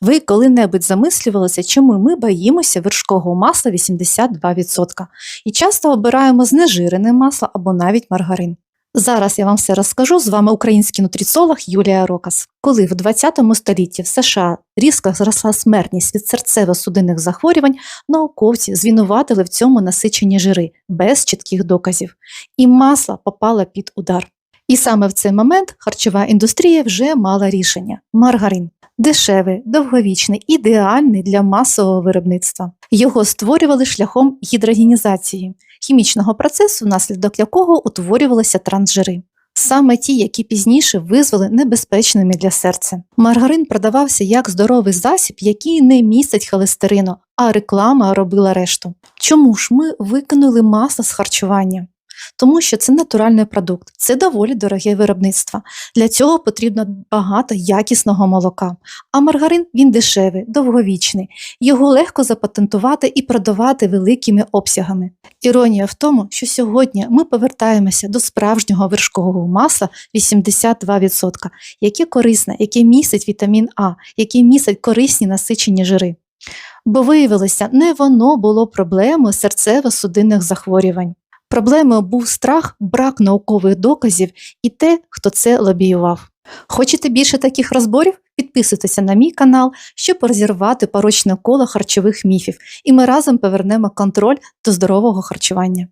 Ви коли-небудь замислювалися, чому ми боїмося вершкового масла 82% і часто обираємо знежирене масло або навіть маргарин. Зараз я вам все розкажу. З вами український нутриціолог Юлія Рокас. Коли в 20 столітті в США різко зросла смертність від серцево-судинних захворювань, науковці звинуватили в цьому насичені жири без чітких доказів, і масло попало під удар. І саме в цей момент харчова індустрія вже мала рішення маргарин. Дешевий, довговічний, ідеальний для масового виробництва. Його створювали шляхом гідрогенізації, хімічного процесу, внаслідок якого утворювалися трансжири. Саме ті, які пізніше визвали небезпечними для серця. Маргарин продавався як здоровий засіб, який не містить холестерину, а реклама робила решту. Чому ж ми викинули масло з харчування? Тому що це натуральний продукт, це доволі дороге виробництво. Для цього потрібно багато якісного молока. А маргарин він дешевий, довговічний. Його легко запатентувати і продавати великими обсягами. Іронія в тому, що сьогодні ми повертаємося до справжнього вершкового масла 82%, яке корисне, яке містить вітамін А, яке містить корисні насичені жири. Бо виявилося, не воно було проблемою серцево-судинних захворювань. Проблемою був страх, брак наукових доказів і те, хто це лобіював. Хочете більше таких розборів? Підписуйтеся на мій канал, щоб розірвати порочне коло харчових міфів, і ми разом повернемо контроль до здорового харчування.